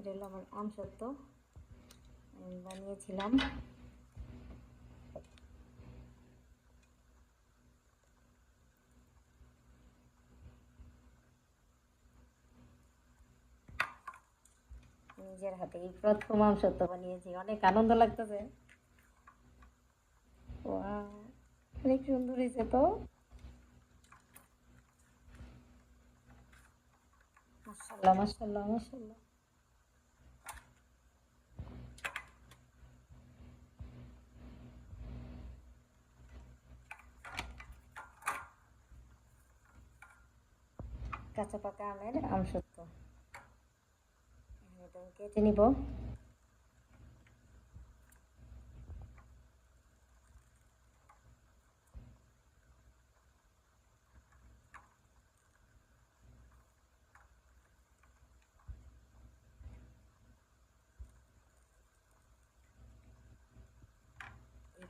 এটা হলো আমার আম সত্য বানিয়েছিলাম। নিজের হাতে এই প্রথম আম সত্য বানিয়েছি। অনেক আনন্দ লাগতেছে। অনেক সুন্দর হয়েছে তো। মাশাল্লাহ মাশাল্লাহ মাশাল্লাহ কাঁচা পাকা আমের আম সত্য এটা আমি কেটে নিব।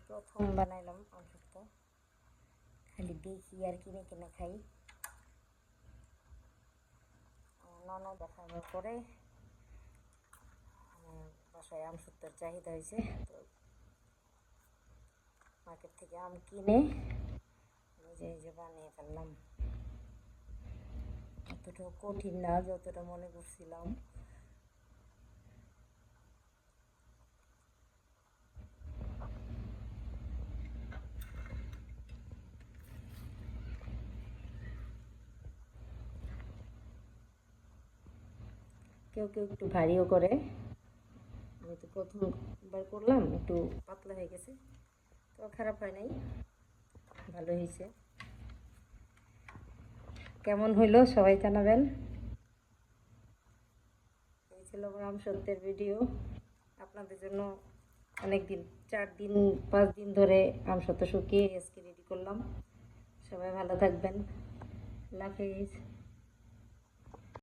প্রথম বানাইলাম আম সত্য খালি দেখি আর কিনে কিনে খাই। ননদ দেখানোর পরে বাসায় আম সত্যের চাহিদা হয়েছে, তো মার্কেট থেকে আম কিনে নিজে নিজে বানিয়ে ফেললাম। এতটা কঠিন না, যতটা মনে করছিলাম। কেউ কেউ একটু ভারীও করে। আমি তো প্রথমবার করলাম, একটু পাতলা হয়ে গেছে। তো খারাপ হয় নাই, ভালো হয়েছে। কেমন হইল সবাই জানাবেন। এই ছিল আম সত্যের ভিডিও। আপনাদের জন্য অনেক দিন, চার দিন, পাঁচ দিন ধরে আম শুকিয়ে আজকে রেডি করলাম। সবাই ভালো থাকবেন। আল্লাহ হাফিজ।